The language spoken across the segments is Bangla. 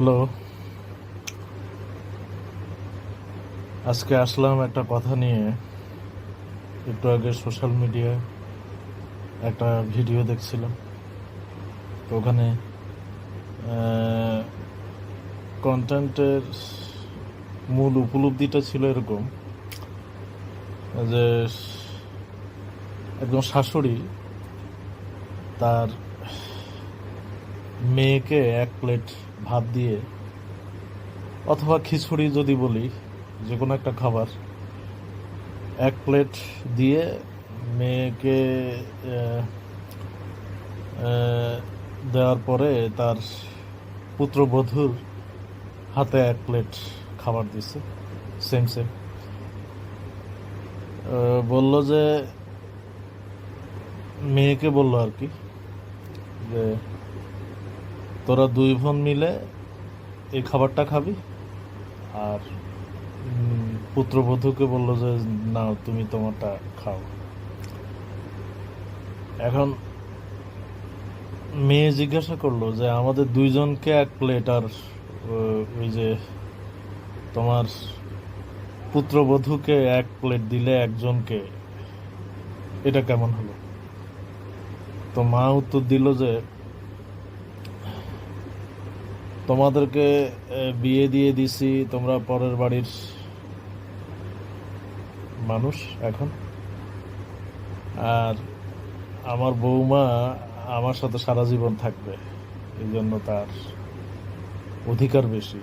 হ্যালো। আজকে আসলাম একটা কথা নিয়ে। একটু আগে সোশ্যাল মিডিয়ায় একটা ভিডিও দেখছিলাম। তো ওখানে কন্টেন্টের মূল উপলব্ধিটা ছিল এরকম, যে একজন শাশুড়ি তার মেয়েকে এক প্লেট ভাত দিয়ে অথবা খিচুড়ি যদি বলি যে কোনো একটা খাবার, এক প্লেট দিয়ে মেয়েকে দেওয়ার পরে তার পুত্রবধূর হাতে এক প্লেট খাবার দিছে, সেম সেম। বলল যে, মেয়েকে বলল আর কি যে তোরা দুই বোন মিলে এই খাবারটা খাবি। আর পুত্রবধূকে বলল যে, না, তুমি তোমারটা খাও। এখন মেয়ে জিজ্ঞাসা করল যে, আমাদের দুইজনকে এক প্লেট, আর ওই যে তোমার পুত্রবধূকে এক প্লেট দিলে একজনকে, এটা কেমন হলো? তো মা উত্তর দিল যে তোমাদেরকে বিয়ে দিয়ে দিছি, তোমরা পরের বাড়ির মানুষ এখন। আর আমার বৌমা আমার সাথে সারা জীবন থাকবে, এই জন্য তার অধিকার বেশি।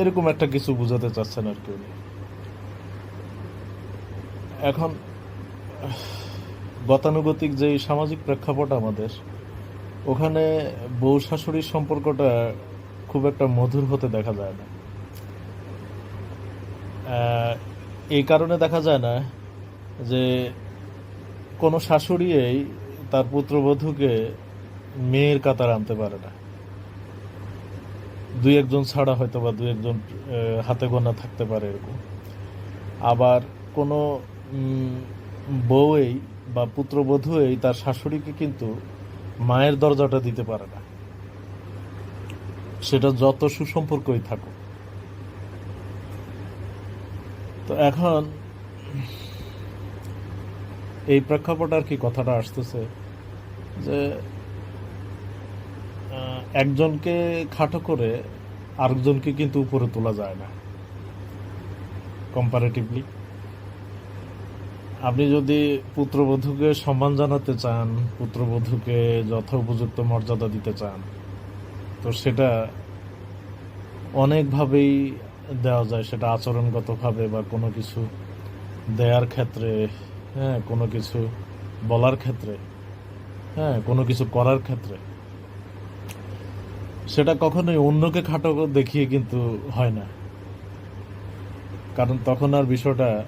এরকম একটা কিছু বোঝাতে চাচ্ছেন আর কি উনি। এখন, গতানুগতিক যে সামাজিক প্রেক্ষাপট আমাদের, ওখানে বউ শাশুড়ির সম্পর্কটা খুব একটা মধুর হতে দেখা যায় না। এই কারণে দেখা যায় না যে কোনো শাশুড়িই তার পুত্রবধূকে মেয়ের কাতার আনতে পারে না। দুই একজন ছাড়া হয়তো বা দুই একজন হাতে গোনা থাকতে পারে এরকম। আবার কোনো বউই বা পুত্রবধূই তার শাশুড়িকে কিন্তু মায়ের দরজাটা দিতে পারে না। সেটা যত সুসম্পর্কই থাকুক। তো এখন এই প্রেক্ষাপট আর কি কথাটা আসতেছে যে একজনকে খাটো করে আরেকজনকে কিন্তু উপরে তোলা যায় না। কম্পারেটিভলি আপনি যদি পুত্রবধূকে সম্মান জানাতে চান, পুত্রবধূকে যথোপযুক্ত মর্যাদা দিতে চান তো সেটা অনেকভাবেই দেওয়া যায়, সেটা আচরণগতভাবে বা কোনো কিছু দেয়ার ক্ষেত্রে হ্যাঁ কোনো কিছু বলার ক্ষেত্রে হ্যাঁ কোনো কিছু করার ক্ষেত্রে। সেটা কখনোই অন্যকে খাটো দেখিয়ে কিন্তু হয় না। কারণ তখন আর বিষয়টা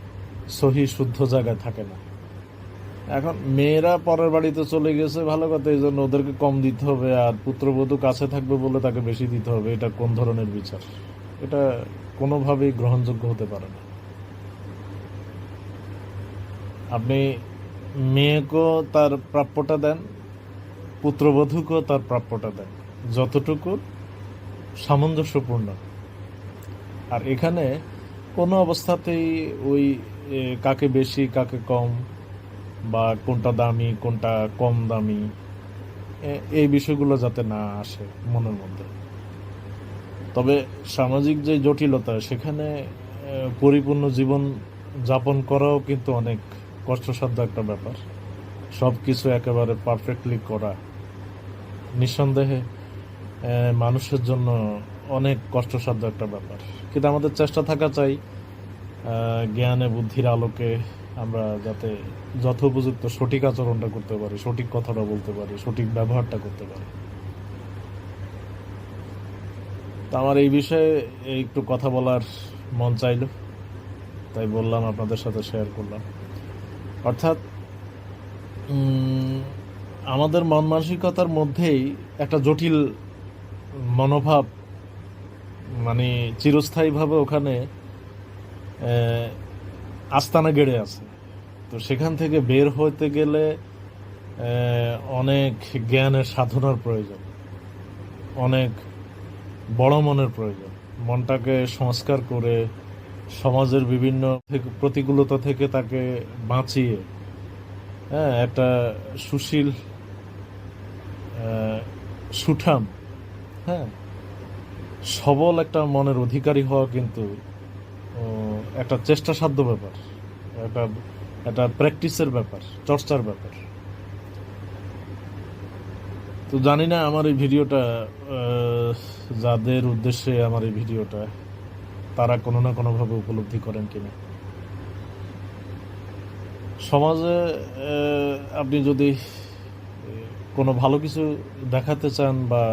সহি শুদ্ধ জায়গায় থাকে না। এখন মেয়েরা পরের বাড়িতে চলে গেছে, ভালো কথা, এই জন্য ওদেরকে কম দিতে হবে আর পুত্রবধূ কাছে থাকবে বলে তাকে বেশি দিতে হবে। এটা কোন ধরনের বিচার? এটা কোনোভাবেই গ্রহণযোগ্য হতে পারে না। আপনি মেয়েকেও তার প্রাপ্যটা দেন, পুত্রবধূকেও তার প্রাপ্যটা দেন। যতটুকু সামঞ্জস্যপূর্ণ। আর এখানে কোনো অবস্থাতেই ওই কাকে বেশি, কাকে কম বা কোনটা দামি, কোনটা কম দামি এই বিষয়গুলো যাতে না আসে মনের মধ্যে। তবে সামাজিক যে জটিলতা, সেখানে পরিপূর্ণ জীবন যাপন করাও কিন্তু অনেক কষ্টসাধ্য একটা ব্যাপার। সব কিছু একেবারে পারফেক্টলি করা। নিঃসন্দেহে মানুষের জন্য অনেক কষ্টসাধ্য একটা ব্যাপার। কিন্তু আমাদের চেষ্টা থাকা চাই জ্ঞানে, বুদ্ধির আলোকে আমরা যাতে যথোপযুক্ত সঠিক আচরণটা করতে পারি, সঠিক কথাটা বলতে পারি, সঠিক ব্যবহারটা করতে পারি। তো আমার এই বিষয়ে একটু কথা বলার মন চাইলো, তাই বললাম, আপনাদের সাথে শেয়ার করলাম। অর্থাৎ আমাদের মন মানসিকতার মধ্যেই একটা জটিল মনোভাব মানে চিরস্থায়ীভাবে ওখানে আস্তানা গেড়ে আছে। তো সেখান থেকে বের হতে গেলে অনেক জ্ঞানের সাধনার প্রয়োজন, অনেক বড় মনের প্রয়োজন। মনটাকে সংস্কার করে সমাজের বিভিন্ন প্রতিকূলতা থেকে তাকে বাঁচিয়ে হ্যাঁ একটা সুশীল সুঠাম হ্যাঁ সবল একটা মনের অধিকারী হওয়া কিন্তু একটা চেষ্টাসাধ্য ব্যাপার। একটা একটা প্র্যাকটিসের ব্যাপার, চর্চার ব্যাপার। তো জানি না আমার এই ভিডিওটা যাদের উদ্দেশ্যে আমার এই ভিডিওটা, তারা কোনো না কোনোভাবে উপলব্ধি করেন কিনা। সমাজে আপনি যদি কোনো ভালো কিছু দেখাতে চান বা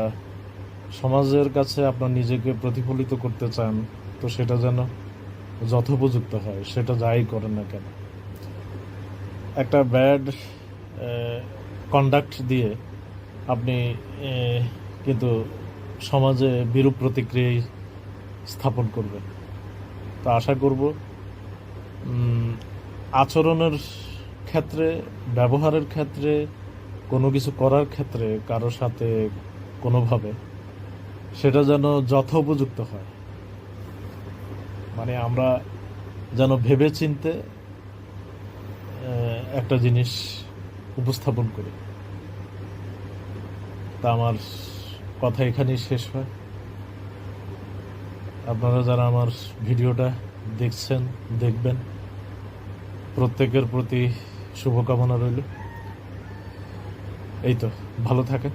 সমাজের কাছে আপনার নিজেকে প্রতিফলিত করতে চান, তো সেটা যেন যথোপযুক্ত হয়, সেটা যাই করেন না কেন। একটা ব্যাড কন্ডাক্ট দিয়ে আপনি কিন্তু সমাজে বিরূপ প্রতিক্রিয়াই স্থাপন করবেন। তো আশা করব আচরণের ক্ষেত্রে, ব্যবহারের ক্ষেত্রে, কোনো কিছু করার ক্ষেত্রে কারোর সাথে কোনোভাবে সেটা যেন যথোপযুক্ত হয়। মানে আমরা যেন ভেবে চিনতে একটা জিনিস উপস্থাপন করি। তা আমার কথা এখানেই শেষ হয়। আপনারা যারা আমার ভিডিওটা দেখছেন, দেখবেন, প্রত্যেকের প্রতি শুভকামনা রইল। এই তো, ভালো থাকেন।